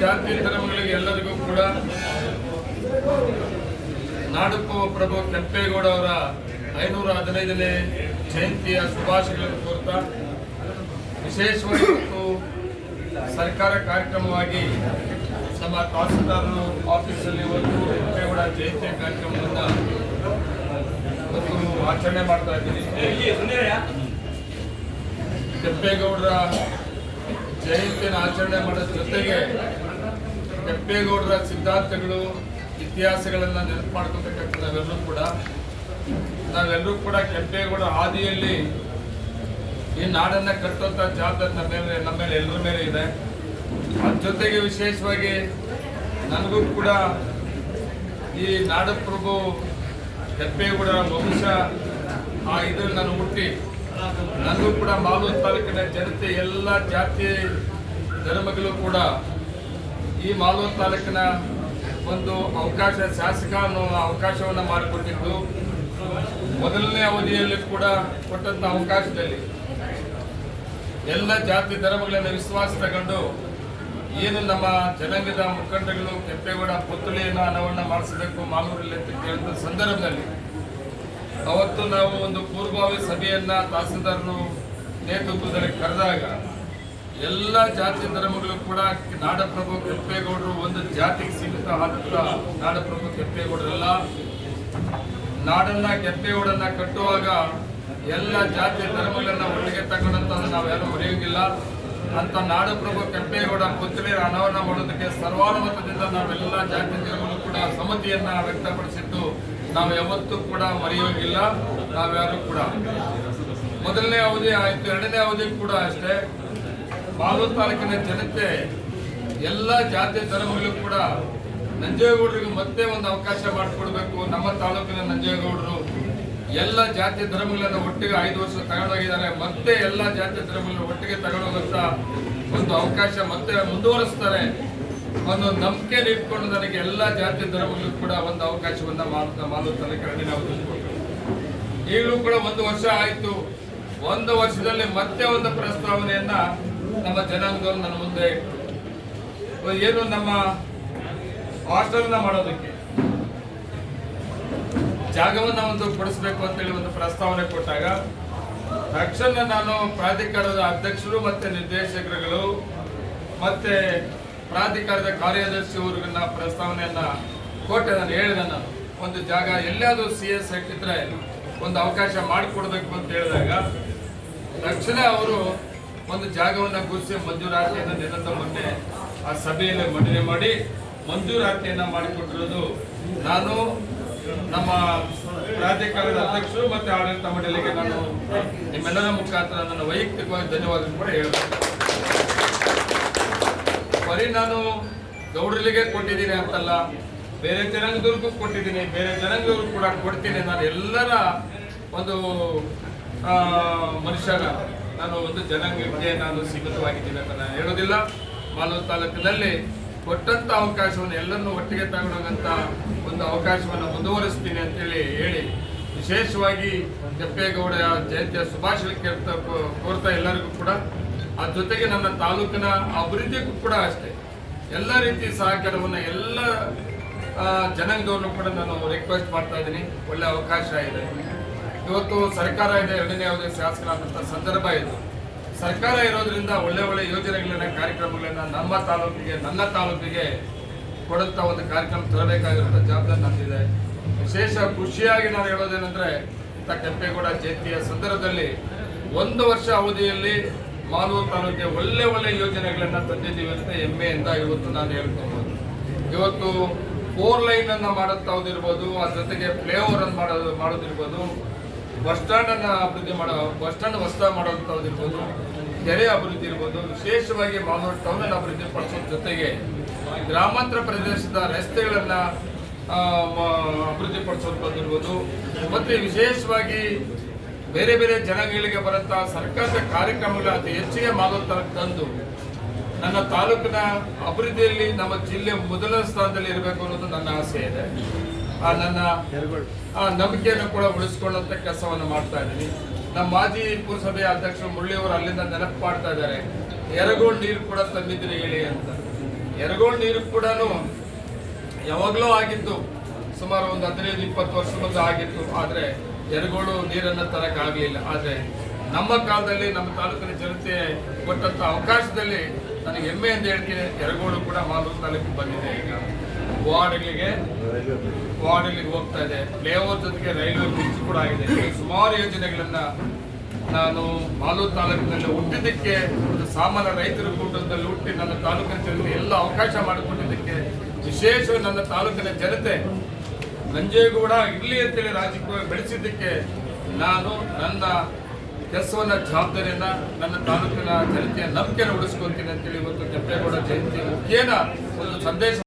ಜಾತಿ ಧರ್ಮಗಳಿಗೆ ಎಲ್ಲರಿಗೂ ಕೂಡ ನಾಡಪ್ಪ ಪ್ರಭು ಕೆಂಪೇಗೌಡ ಅವರ ಐನೂರ ಹದಿನೈದನೇ ಜಯಂತಿಯ ಶುಭಾಶಯಗಳನ್ನು ಕೋರ್ತಾ ವಿಶೇಷವಾಗಿ ಮತ್ತು ಸರ್ಕಾರ ಕಾರ್ಯಕ್ರಮವಾಗಿ ನಮ್ಮ ತಹಸೀಲ್ದಾರರು ಆಫೀಸಲ್ಲಿ ಒಂದು ಕೆಂಪೇಗೌಡ ಜಯಂತಿಯ ಕಾರ್ಯಕ್ರಮವನ್ನು ಮತ್ತು ಆಚರಣೆ ಮಾಡ್ತಾ ಇದ್ದೀನಿ. ಕೆಂಪೇಗೌಡರ ಜಯಂತಿಯನ್ನು ಆಚರಣೆ ಮಾಡೋದ್ರ ಜೊತೆಗೆ ಕೆಂಪೇಗೌಡರ ಸಿದ್ಧಾಂತಗಳು, ಇತಿಹಾಸಗಳನ್ನ ನೆನಪು ಮಾಡ್ಕೋಬೇಕಾಗ್ತದೆ ನಾವೆಲ್ಲರೂ ಕೂಡ. ನಾವೆಲ್ಲರೂ ಕೂಡ ಕೆಂಪೇಗೌಡ ಹಾದಿಯಲ್ಲಿ ಈ ನಾಡನ್ನ ಕಟ್ಟುವಂತ ಜವಾಬ್ದಾರಿ ನಮ್ಮ ಮೇಲೆ ನಮ್ಮ ಮೇಲೆ ಎಲ್ಲರ ಮೇಲೆ ಇದೆ. ಅದ್ರ ಜೊತೆಗೆ ವಿಶೇಷವಾಗಿ ನನಗೂ ಕೂಡ ಈ ನಾಡಪ್ರಭು ಕೆಂಪೇಗೌಡರ ವಂಶ ಆ ಇದ್ರಲ್ಲಿ ನಾನು ಹುಟ್ಟಿ, ನನಗೂ ಕೂಡ ಮಾಲೂರು ತಾಲೂಕಿನ ಜನತೆ, ಎಲ್ಲ ಜಾತಿ ಧರ್ಮಗಳು ಕೂಡ ಈ ಮಾಲೂರು ತಾಲೂಕಿನ ಒಂದು ಅವಕಾಶ, ಶಾಸಕ ಅನ್ನೋ ಅವಕಾಶವನ್ನು ಮಾಡಿಕೊಟ್ಟಿದ್ದು ಮೊದಲನೇ ಅವಧಿಯಲ್ಲಿ ಕೂಡ ಕೊಟ್ಟಂತ ಅವಕಾಶದಲ್ಲಿ ಎಲ್ಲ ಜಾತಿ ಧರ್ಮಗಳನ್ನು ವಿಶ್ವಾಸ ತಗೊಂಡು ಏನು ನಮ್ಮ ಜನಾಂಗದ ಮುಖಂಡಗಳು ಕೆಂಪೇಗೌಡ ಪುತ್ಥಳಿಯನ್ನು ಅನಾವರಣ ಮಾಡಿಸಬೇಕು ಮಾಲೂರಲ್ಲಿ ಅಂತ ಕೇಳಿದ ಸಂದರ್ಭದಲ್ಲಿ ಅವತ್ತು ನಾವು ಒಂದು ಪೂರ್ವಭಾವಿ ಸಭೆಯನ್ನ ತಹಸೀಲ್ದಾರರು ನೇತೃತ್ವದಲ್ಲಿ ಕರೆದಾಗ ಎಲ್ಲ ಜಾತಿ ಧರ್ಮಗಳು ಕೂಡ ನಾಡಪ್ರಭು ಕೆಂಪೇಗೌಡರು ಒಂದು ಜಾತಿಗೆ ಸೀಮಿತ ಆದಂತ ನಾಡಪ್ರಭು ಕೆಂಪೇಗೌಡರೆಲ್ಲ ನಾಡನ್ನ ಕೆಂಪೇಗೌಡನ್ನ ಕಟ್ಟುವಾಗ ಎಲ್ಲ ಜಾತಿ ಧರ್ಮಗಳನ್ನ ಒಟ್ಟಿಗೆ ತಗೊಂಡಂತ ನಾವ್ಯಾರು ಮರೆಯೋಂಗಿಲ್ಲ ಅಂತ ನಾಡಪ್ರಭು ಕೆಂಪೇಗೌಡ ಪುತ್ರಿಯರ ಅನಾವರಣ ಮಾಡೋದಕ್ಕೆ ಸರ್ವಾನುಮತದಿಂದ ನಾವೆಲ್ಲ ಜಾತಿ ಧರ್ಮಗಳು ಕೂಡ ಸಮ್ಮತಿಯನ್ನ ವ್ಯಕ್ತಪಡಿಸಿದ್ದು ನಾವು ಯಾವತ್ತೂ ಕೂಡ ಮರೆಯೋಗಿಲ್ಲ ನಾವ್ಯಾರು ಕೂಡ. ಮೊದಲನೇ ಅವಧಿ ಆಯ್ತು, ಎರಡನೇ ಅವಧಿ ಕೂಡ ಅಷ್ಟೇ. ಮಾಲೂರು ತಾಲೂಕಿನ ಜನತೆ ಎಲ್ಲ ಜಾತಿ ಧರ್ಮಗಳಿಗೂ ಕೂಡ ನಂಜೇಗೌಡರಿಗೆ ಮತ್ತೆ ಒಂದು ಅವಕಾಶ ಮಾಡಿಕೊಡ್ಬೇಕು. ನಮ್ಮ ತಾಲೂಕಿನ ನಂಜೇಗೌಡರು ಎಲ್ಲ ಜಾತಿ ಧರ್ಮಗಳನ್ನ ಒಟ್ಟಿಗೆ ಐದು ವರ್ಷ ತಗೊಂಡೋಗಿದ್ದಾರೆ. ಮತ್ತೆ ಎಲ್ಲ ಜಾತಿ ಧರ್ಮಗಳನ್ನ ಒಟ್ಟಿಗೆ ತಗೊಂಡೋಗಂತ ಒಂದು ಅವಕಾಶ ಮತ್ತೆ ಮುಂದುವರಿಸ್ತಾರೆ. ಒಂದು ನಂಬಿಕೆ ಇಟ್ಕೊಂಡು ನನಗೆ ಎಲ್ಲ ಜಾತಿ ಧರ್ಮಗಳಿಗೂ ಕೂಡ ಒಂದು ಅವಕಾಶವನ್ನ ಮಾಡುತ್ತಾ ಮಾಲೂರು ತಾಲೂಕಿನ ನಾವು. ಈಗಲೂ ಕೂಡ ಒಂದು ವರ್ಷ ಆಯಿತು. ಒಂದು ವರ್ಷದಲ್ಲಿ ಮತ್ತೆ ಒಂದು ಪ್ರಸ್ತಾವನೆಯನ್ನ ನಮ್ಮ ಜನಾಂಗದವರು ನನ್ನ ಮುಂದೆ ಇಟ್ಟರು ಏನು ನಮ್ಮ ಹಾಸ್ಟೆಲ್ನ ಮಾಡೋದಕ್ಕೆ? ಜಾಗವನ್ನ ಒಂದು ಕೊಡಿಸ್ಬೇಕು ಅಂತೇಳಿ ಒಂದು ಪ್ರಸ್ತಾವನೆ ಕೊಟ್ಟಾಗ, ತಕ್ಷಣ ನಾನು ಪ್ರಾಧಿಕಾರದ ಅಧ್ಯಕ್ಷರು ಮತ್ತೆ ನಿರ್ದೇಶಕರುಗಳು ಮತ್ತೆ ಪ್ರಾಧಿಕಾರದ ಕಾರ್ಯದರ್ಶಿ ಅವ್ರಿಗನ್ನ ಪ್ರಸ್ತಾವನೆಯನ್ನ ಕೊಟ್ಟೆ. ನಾನು ಹೇಳಿದೆ ನಾನು, ಒಂದು ಜಾಗ ಎಲ್ಲಾದ್ರೂ ಸಿ ಎಸ್ ಹಾಕಿದ್ರೆ ಒಂದು ಅವಕಾಶ ಮಾಡಿಕೊಡ್ಬೇಕು ಅಂತ ಹೇಳಿದಾಗ, ತಕ್ಷಣ ಅವರು ಒಂದು ಜಾಗವನ್ನು ಗುರುಸಿ ಮಂಜೂರಾತಿಯನ್ನು ನಿರಂತರ ಮೊನ್ನೆ ಆ ಸಭೆಯಲ್ಲಿ ಮಂಡನೆ ಮಾಡಿ ಮಂಜೂರಾತಿಯನ್ನು ಮಾಡಿಕೊಟ್ಟಿರೋದು ನಾನು, ನಮ್ಮ ಪ್ರಾಧಿಕಾರದ ಅಧ್ಯಕ್ಷರು ಮತ್ತು ಆಡಳಿತ ಮಂಡಳಿಗೆ ನಾನು, ನಿಮ್ಮೆಲ್ಲರ ಮುಖಾಂತರ ನನ್ನ ವೈಯಕ್ತಿಕವಾಗಿ ಧನ್ಯವಾದ ಕೂಡ ಹೇಳ್ತೇನೆ. ಬರೀ ನಾನು ಗೌಡರಿಗೆ ಕೊಟ್ಟಿದ್ದೀನಿ ಅಂತಲ್ಲ, ಬೇರೆ ಜನಾಂಗದವ್ರಿಗೂ ಕೊಟ್ಟಿದ್ದೀನಿ, ಬೇರೆ ಜನಾಂಗದವ್ರಿಗೂ ಕೂಡ ಕೊಡ್ತೀನಿ ನಾನು ಎಲ್ಲರ ಒಂದು ಮನುಷ್ಯನ. ನಾನು ಒಂದು ಜನಾಂಗಕ್ಕೆ ನಾನು ಸೀಮಿತವಾಗಿದ್ದೀನಿ ಅಂತ ನಾನು ಹೇಳೋದಿಲ್ಲ ಮಾಲೂರು ತಾಲೂಕಿನಲ್ಲಿ ಕೊಟ್ಟಂತ ಅವಕಾಶವನ್ನು ಎಲ್ಲರನ್ನೂ ಒಟ್ಟಿಗೆ ತಗೊಂಡಂತ ಒಂದು ಅವಕಾಶವನ್ನು ಮುಂದುವರಿಸ್ತೀನಿ ಅಂತೇಳಿ ಹೇಳಿ, ವಿಶೇಷವಾಗಿ ಕೆಪ್ಪೇಗೌಡ ಜಯಂತಿಯ ಶುಭಾಶಯ ಕೇಳ್ತಾ ಕೋರ್ತಾ ಎಲ್ಲರಿಗೂ ಕೂಡ, ಆ ಜೊತೆಗೆ ನನ್ನ ತಾಲೂಕಿನ ಅಭಿವೃದ್ಧಿಗೂ ಕೂಡ ಅಷ್ಟೇ. ಎಲ್ಲ ರೀತಿ ಸಹಕಾರವನ್ನು ಎಲ್ಲ ಜನಾಂಗದವ್ರನ್ನು ಕೂಡ ನಾನು ರಿಕ್ವೆಸ್ಟ್ ಮಾಡ್ತಾ ಇದ್ದೀನಿ. ಒಳ್ಳೆ ಅವಕಾಶ ಇದೆ. ಇವತ್ತು ಸರ್ಕಾರ ಇದೆ, ಎರಡನೇ ಯಾವುದೇ ಶಾಸಕರಾದಂಥ ಸಂದರ್ಭ ಇದು. ಸರ್ಕಾರ ಇರೋದ್ರಿಂದ ಒಳ್ಳೆ ಒಳ್ಳೆ ಯೋಜನೆಗಳನ್ನ, ಕಾರ್ಯಕ್ರಮಗಳನ್ನ ನಮ್ಮ ತಾಲೂಕಿಗೆ, ನನ್ನ ತಾಲೂಕಿಗೆ ಕೊಡುತ್ತ ಒಂದು ಕಾರ್ಯಕ್ರಮ ತರಬೇಕಾಗಿರುವಂಥ ಜವಾಬ್ದಾರಿ ನಮ್ದಿದೆ. ವಿಶೇಷ ಖುಷಿಯಾಗಿ ನಾನು ಹೇಳೋದೇನೆಂದರೆ, ಇಂಥ ಕೆಂಪೇಗೌಡ ಜಯಂತಿಯ ಸಂದರ್ಭದಲ್ಲಿ ಒಂದು ವರ್ಷ ಅವಧಿಯಲ್ಲಿ ಮಾಲೂರು ತಾಲೂಕಿಗೆ ಒಳ್ಳೆ ಒಳ್ಳೆ ಯೋಜನೆಗಳನ್ನ ತಂದಿದ್ದೀವಿ ಅಂತ ಹೆಮ್ಮೆಯಿಂದ ಇವತ್ತು ನಾನು ಹೇಳ್ಕೊಬೋದು. ಇವತ್ತು ಫೋರ್ ಲೈನ್ ಮಾಡುತ್ತಾ ಮಾಡುತ್ತಿರ್ಬೋದು ಅದ್ರ ಜೊತೆಗೆ ಪ್ಲೇ ಓವರ್ ಅನ್ನು ಮಾಡೋದು ಮಾಡೋದಿರ್ಬೋದು. ಬಸ್ ಸ್ಟ್ಯಾಂಡ್ ಅನ್ನ ಅಭಿವೃದ್ಧಿ ಮಾಡೋ, ಬಸ್ ಸ್ಟ್ಯಾಂಡ್ ಹೊಸ ಮಾಡೋದಿರ್ಬೋದು ಕೆರೆ ಅಭಿವೃದ್ಧಿ ಇರ್ಬೋದು, ವಿಶೇಷವಾಗಿ ಮಾಲೂರು ಟೌನ್ ಅನ್ನು ಅಭಿವೃದ್ಧಿ ಪಡಿಸೋದ್ರ ಜೊತೆಗೆ ಗ್ರಾಮಾಂತರ ಪ್ರದೇಶದ ರಸ್ತೆಗಳನ್ನ ಅಭಿವೃದ್ಧಿ ಪಡಿಸೋದಿರ್ಬೋದು ಮತ್ತೆ ವಿಶೇಷವಾಗಿ ಬೇರೆ ಬೇರೆ ಜನಗಳಿಗೆ ಬರಂತ ಸರ್ಕಾರದ ಕಾರ್ಯಕ್ರಮಗಳ ಅತಿ ಹೆಚ್ಚಿಗೆ ಮಾಲೂರು ತಂದು, ನನ್ನ ತಾಲೂಕಿನ ಅಭಿವೃದ್ಧಿಯಲ್ಲಿ ನಮ್ಮ ಜಿಲ್ಲೆ ಮೊದಲ ಸ್ಥಾನದಲ್ಲಿ ಇರಬೇಕು ಅನ್ನೋದು ನನ್ನ ಆಸೆ ಇದೆ. ನನ್ನ ನಂಬಿಕೆಯನ್ನು ಕೂಡ ಉಳಿಸಿಕೊಳ್ಳುವಂತ ಕೆಲಸವನ್ನು ಮಾಡ್ತಾ ಇದ್ದೀನಿ. ನಮ್ಮ ಮಾಜಿ ಪುರಸಭೆ ಅಧ್ಯಕ್ಷರು ಮುರಳಿಯವರು ಅಲ್ಲಿಂದ ನೆನಪು ಮಾಡ್ತಾ ಇದ್ದಾರೆ, ಎರಗೋಳ್ ನೀರು ಕೂಡ ತಂದಿದ್ರೆ ಹೇಳಿ ಅಂತ. ಎರಗೋಳ್ ನೀರು ಕೂಡ ಯಾವಾಗಲೂ ಆಗಿತ್ತು, ಸುಮಾರು ಒಂದು ಹದಿನೈದು, ಇಪ್ಪತ್ತು ವರ್ಷ ಮುಂದೆ ಆಗಿತ್ತು. ಆದರೆ ಎರಗೋಳು ನೀರನ್ನು ತರಕ್ಕಾಗಲಿಲ್ಲ ಆದರೆ ನಮ್ಮ ಕಾಲದಲ್ಲಿ, ನಮ್ಮ ತಾಲೂಕಿನ ಜನತೆ ಕೊಟ್ಟಂತ ಅವಕಾಶದಲ್ಲಿ ನನಗೆ ಹೆಮ್ಮೆ ಅಂತ ಹೇಳ್ತೀನಿ, ಎರಗೋಳು ಕೂಡ ಮಾಲೂರು ತಾಲೂಕಿಗೆ ಬಂದಿದೆ ಈಗ. ವಾರ್ಡ್ಗಳಿಗೆ ವಾರ್ಡ್ಗಳಿಗೆ ಹೋಗ್ತಾ ಇದೆ. ಲೇಔಟ್ ಜೊತೆಗೆ ರೈಲ್ವೆ ಬ್ರಿಡ್ಜ್ ಕೂಡ ಆಗಿದೆ. ಸುಮಾರು ಯೋಜನೆಗಳನ್ನ ನಾನು ಮಾಲೂರು ತಾಲೂಕಿನಲ್ಲಿ ಹುಟ್ಟಿದ್ದಕ್ಕೆ ಒಂದು ಸಾಮಾನ್ಯ ರೈತರ ಕುಟುಂಬದಲ್ಲಿ ಹುಟ್ಟಿ ನನ್ನ ತಾಲೂಕಿನ ಜನತೆ ಎಲ್ಲ ಅವಕಾಶ ಮಾಡಿಕೊಟ್ಟಿದ್ದಕ್ಕೆ ವಿಶೇಷವಾಗಿ ನನ್ನ ತಾಲೂಕಿನ ಜನತೆ ನಂಜೇಗೌಡ ಇರಲಿ ಅಂತೇಳಿ ರಾಜಕೀಯ ಬೆಳೆಸಿದ್ದಕ್ಕೆ ನಾನು ನನ್ನ ಕೆಲಸವನ್ನ ಜವಾಬ್ದಾರಿಯನ್ನ ನನ್ನ ತಾಲೂಕಿನ ಜನತೆಯ ನಂಬಿಕೆಯನ್ನು ಉಳಿಸ್ಕೊಳ್ತೀನಿ ಅಂತೇಳಿ ಇವತ್ತು ಕೆಂಪೇಗೌಡ ಜಯಂತಿ ಮುಖ್ಯನ ಒಂದು ಸಂದೇಶ